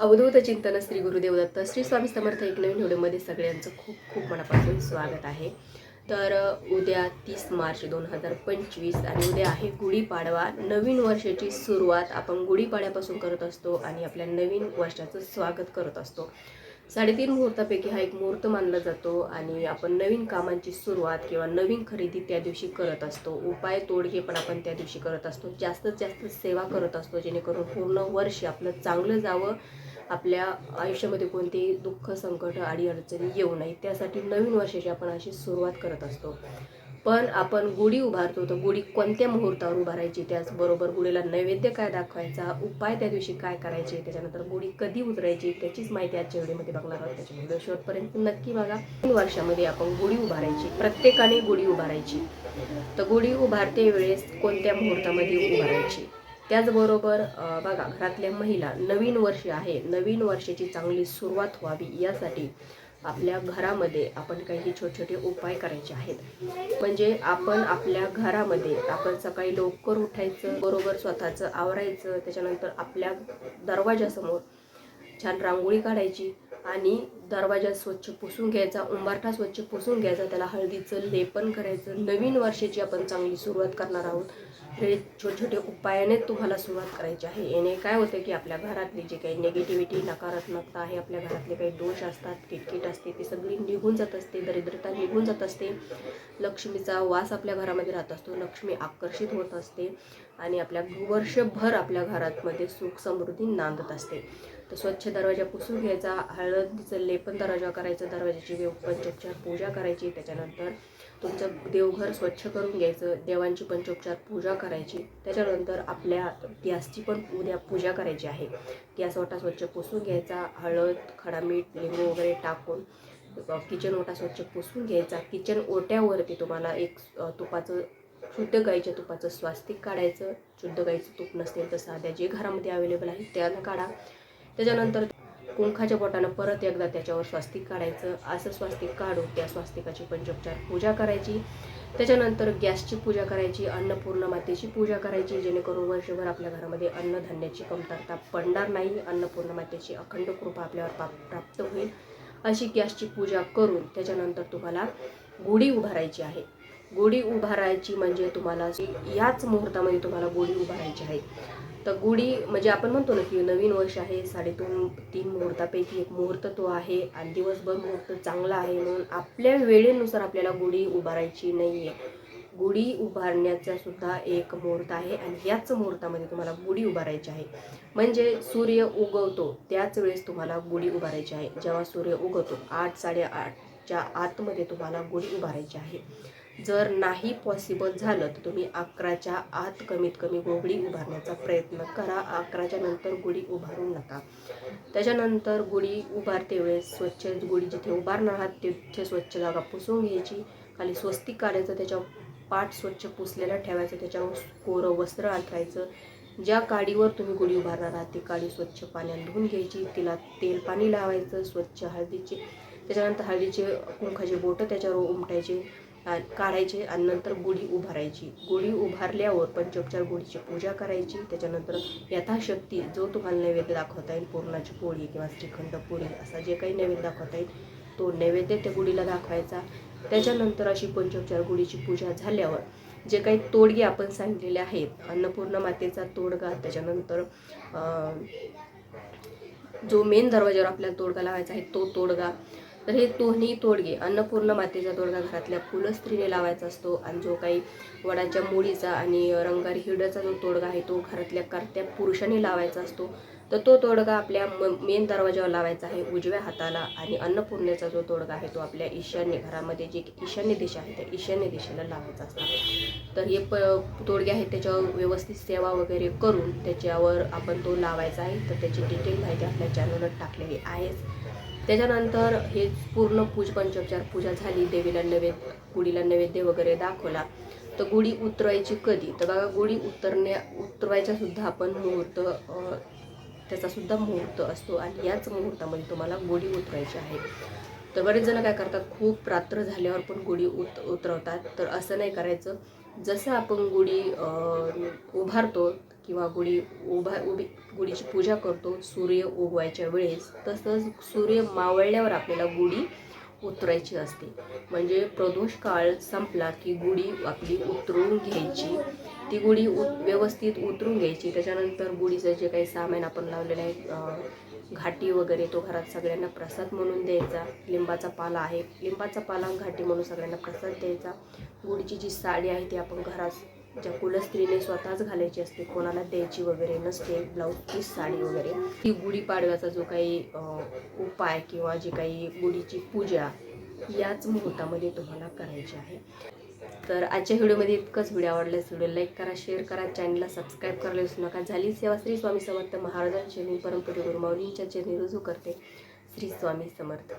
अवधूत चिंतन श्री गुरुदेव दत्त श्री स्वामी समर्थ एक नवीन व्हिडिओमध्ये सगळ्यांचं खूप खूप मनापासून स्वागत आहे. तर उद्या तीस मार्च दोन हजार पंचवीस आणि उद्या आहे गुढीपाडवा. नवीन वर्षाची सुरुवात आपण गुढीपाड्यापासून करत असतो आणि आपल्या नवीन वर्षाचं स्वागत करत असतो. साडेतीन मुहूर्तापैकी हा एक मुहूर्त मानला जातो आणि आपण नवीन कामांची सुरुवात किंवा नवीन खरेदी त्या दिवशी करत असतो. उपाय तोडगे पण आपण त्या दिवशी करत असतो. जास्तीत जास्त सेवा करत असतो जेणेकरून पूर्ण वर्ष आपलं चांगलं जावं आपल्या आयुष्यामध्ये कोणतेही दुःख संकट अडीअडचणी येऊ नये त्यासाठी नवीन वर्षाची आपण अशी सुरुवात करत असतो. पण आपण गुढी उभारतो तर गुढी कोणत्या मुहूर्तावर उभारायची? त्याचबरोबर गुढीला नैवेद्य काय दाखवायचा? उपाय त्या दिवशी काय करायचे? त्याच्यानंतर गुढी कधी उतरायची? त्याचीच माहिती आजच्या व्हिडिओमध्ये बघणार आहोत. त्याच्या व्हिडिओ शेवटपर्यंत नक्की बघा. तीन वर्षामध्ये आपण गुढी उभारायची. प्रत्येकाने गुढी उभारायची. तर गुढी उभारते वेळेस कोणत्या मुहूर्तामध्ये उभारायची? त्याचबरोबर बघा घरातल्या महिला नवीन वर्ष आहे नवीन वर्षाची चांगली सुरुवात व्हावी यासाठी आपल्या घरामध्ये आपण काही छोटे छोटे उपाय करायचे आहेत. म्हणजे आपण आपल्या घरामध्ये आपण सकाळी लवकर उठायचं बरोबर स्वतःचं आवरायचं त्याच्यानंतर आपल्या दरवाजासमोर छान रांगोळी काढायची आणि दरवाजा स्वच्छ पुसून घ्यायचा उंबरठा स्वच्छ पुसून घ्यायचा त्याला हळदीचं लेपन करायचं. नवीन वर्षाची आपण चांगली सुरुवात करणार आहोत. हे छोटे छोटे उपायाने तुम्हाला सुरुवात करायची आहे. याने काय होतं की आपल्या घरातली जी काही निगेटिव्हिटी नकारात्मकता आहे आपल्या घरातले काही दोष असतात किटकिट असते ती सगळी निघून जात असते दरिद्रता निघून जात असते. लक्ष्मीचा वास आपल्या घरामध्ये राहत असतो. लक्ष्मी आकर्षित होत असते आणि आपल्या वर्षभर आपल्या घरामध्ये सुख समृद्धी नांदत असते. तर स्वच्छ दरवाजा पुसून घ्यायचा हळदीचं लेपन दरवाजा करायचं दरवाजाची पंचोपचार पूजा करायची त्याच्यानंतर तुमचं देवघर स्वच्छ करून घ्यायचं देवांची पंचोपचार पूजा करायची त्याच्यानंतर आपल्या गॅसची पण उद्या पूजा करायची आहे. गॅस ओटा स्वच्छ पुसून घ्यायचा हळद खडा मीठ लिंबू वगैरे टाकून किचन ओटा स्वच्छ पुसून घ्यायचा. किचन ओट्यावरती तुम्हाला एक तुपाचं शुद्ध गाईच्या तुपाचं स्वास्तिक काढायचं. शुद्ध गाईचं तूप नसेल तर साध्या जे घरामध्ये अवेलेबल आहे त्यानं काढा. त्याच्यानंतर कुंखाच्या बोटानं परत एकदा त्याच्यावर स्वास्तिक काढायचं असं स्वास्तिक काढून त्या स्वास्तिकाची पंचोपचार पूजा करायची. त्याच्यानंतर गॅसची पूजा करायची अन्नपूर्ण मातेची पूजा करायची जेणेकरून वर्षभर आपल्या घरामध्ये अन्नधान्याची कमतरता पडणार नाही. अन्नपूर्ण मातेची अखंड कृपा आपल्यावर पा प्राप्त होईल. अशी गॅसची पूजा करून त्याच्यानंतर तुम्हाला गुढी उभारायची आहे. गुढी उभारायची म्हणजे तुम्हाला याच मुहूर्तामध्ये तुम्हाला गुढी उभारायची आहे. तर गुढी म्हणजे आपण म्हणतो ना की नवीन वर्ष आहे साडेतीन तीन मुहूर्तापैकी एक मुहूर्त तो आहे आणि दिवसभर मुहूर्त चांगला आहे म्हणून आपल्या वेळेनुसार आपल्याला गुढी उभारायची नाही आहे गुढी उभारण्याचा सुद्धा एक मुहूर्त आहे आणि याच मुहूर्तामध्ये तुम्हाला गुढी उभारायची आहे. म्हणजे सूर्य उगवतो त्याच वेळेस तुम्हाला गुढी उभारायची आहे. जेव्हा सूर्य उगवतो आठ साडेआठ च्या आतमध्ये तुम्हाला गुढी उभारायची आहे. जर नाही पॉसिबल झालं तर तुम्ही अकराच्या आत कमीत कमी गुढी उभारण्याचा प्रयत्न करा. अकराच्या नंतर गुढी उभारू नका. त्याच्यानंतर गुढी उभारते वेळेस स्वच्छ गुढी जिथे उभारणार आहात तिथे स्वच्छ जागा पुसून घ्यायची. खाली स्वस्तिक काढायचं त्याच्यावर पाठ स्वच्छ पुसलेला ठेवायचं त्याच्यावर कोरं वस्त्र अंथरायचं ज्या काडीवर तुम्ही गुढी उभारणार आहात ती काडी स्वच्छ पाण्यात धुवून घ्यायची. तिला तेल पाणी लावायचं स्वच्छ हळदीचे त्याच्यानंतर हळदीचे कुंखाचे बोटं त्याच्यावर उमटायचे काढायचे आणि नंतर गुढी उभारायची. गुढी उभारल्यावर पंचोपचार गुढीची पूजा करायची. त्याच्यानंतर यथाशक्ती जो तुम्हाला नैवेद्य दाखवता येईल पूर्णाची पोळी किंवा श्रीखंड पोळी असा जे काही नैवेद्य दाखवता येईल तो नैवेद्य त्या गुढीला दाखवायचा. त्याच्यानंतर अशी पंचोपचार गुढीची पूजा झाल्यावर जे काही तोडगे आपण सांगितलेले आहेत अन्नपूर्ण मातेचा तोडगा त्याच्यानंतर जो मेन दरवाजावर आपल्याला तोडगा लावायचा आहे तो तोडगा तर हे दोन्ही तोडगे अन्नपूर्ण मातेचा तोडगा घरातल्या कुलस्त्रीने लावायचा असतो आणि जो काही वडाच्या मुळीचा आणि रंगारी हिरड्याचा जो तोडगा आहे तो घरातल्या कर्त्या पुरुषाने लावायचा असतो. तर तो तोडगा आपल्या मेन दरवाजावर लावायचा आहे उजव्या हाताला आणि अन्नपूर्णेचा जो तोडगा आहे तो आपल्या ईशान्य घरामध्ये जे ईशान्य दिशा आहे त्या ईशान्य दिशेला लावायचा असतो. तर हे प तोडगे आहेत त्याच्यावर व्यवस्थित सेवा वगैरे करून त्याच्यावर आपण तो लावायचा आहे. तर त्याची डिटेल माहिती आपल्या चॅनलवर टाकलेली आहेच. त्याच्यानंतर हे पूर्ण पूज पंचोपचार पूजा झाली देवीला नैवेद्य गुढीला नैवेद्य वगैरे दाखवला. तर गुढी उतरवायची कधी? तर बघा गुढी उतरण्या उतरवायचा सुद्धा आपण मुहूर्त त्याचासुद्धा त्याचा सुद्धा मुहूर्त असतो आणि याच मुहूर्तामध्ये तुम्हाला गुढी उतरायची आहे. तर बरेच जण काय करतात खूप रात्र झाल्यावर पण गुढी उत उतरवतात. तर असं नाही करायचं. जसं आपण गुढी उभारतो किंवा गुढी उभा उभी गुढीची पूजा करतो सूर्य उगवायच्या वेळेस तसंच सूर्य मावळल्यावर आपल्याला गुढी उतरायची असते. म्हणजे प्रदोष काळ संपला की गुढी आपली उतरून घ्यायची. ती गुढी उ व्यवस्थित उतरून घ्यायची. त्याच्यानंतर गुढीचं जे काही सामान आपण लावलेलं आहे घाटी वगैरे तो घरात सगळ्यांना प्रसाद म्हणून द्यायचा. लिंबाचा पाला आहे. लिंबाचा पाला घाटी म्हणून सगळ्यांना प्रसाद द्यायचा. गुढीची जी साडी आहे ती आपण घरात ज्या कुलस्त्रीने स्वतःच घालायची असते कोणाला द्यायची वगैरे नसते ब्लाऊज पीस साडी वगैरे. ती गुढीपाडव्याचा जो काही उपाय किंवा जी काही गुढीची पूजा याच मुहूर्तामध्ये तुम्हाला करायची आहे. तर आजच्या व्हिडिओमध्ये इतकंच. व्हिडिओ आवडल्यास व्हिडिओ लाईक करा शेअर करा चॅनलला सबस्क्राईब करायला विसरू नका. झाली सेवा श्री स्वामी समर्थ महाराजांच्या परंपरे परमपूज्य गुरुमाऊलींच्या चरणी रुजू करते. श्री स्वामी समर्थ.